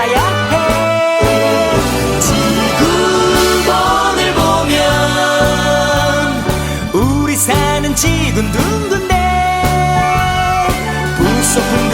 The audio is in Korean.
살아야 해 지구본을 보면 우리 사는 지구는 둥근데 부속품